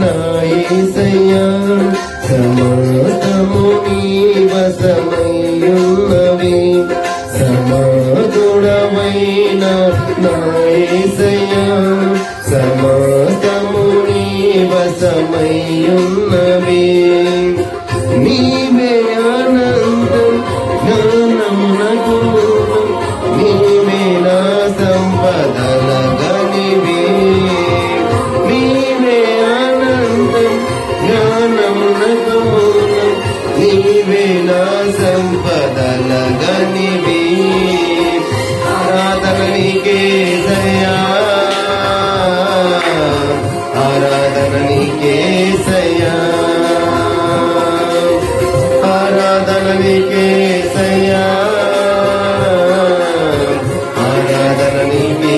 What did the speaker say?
నాయసయ్యా సమాతము నీవసమయ్యున్నవి సమాతుడవైన నాయసయ్యా సమాతము నీవసమయ్యున్నవి నా సంపదలగనివి ఆరాధన నీకేసయా ఆరాధన నీకేసయా ఆరాధన నీకేసయా ఆరాధన నీకే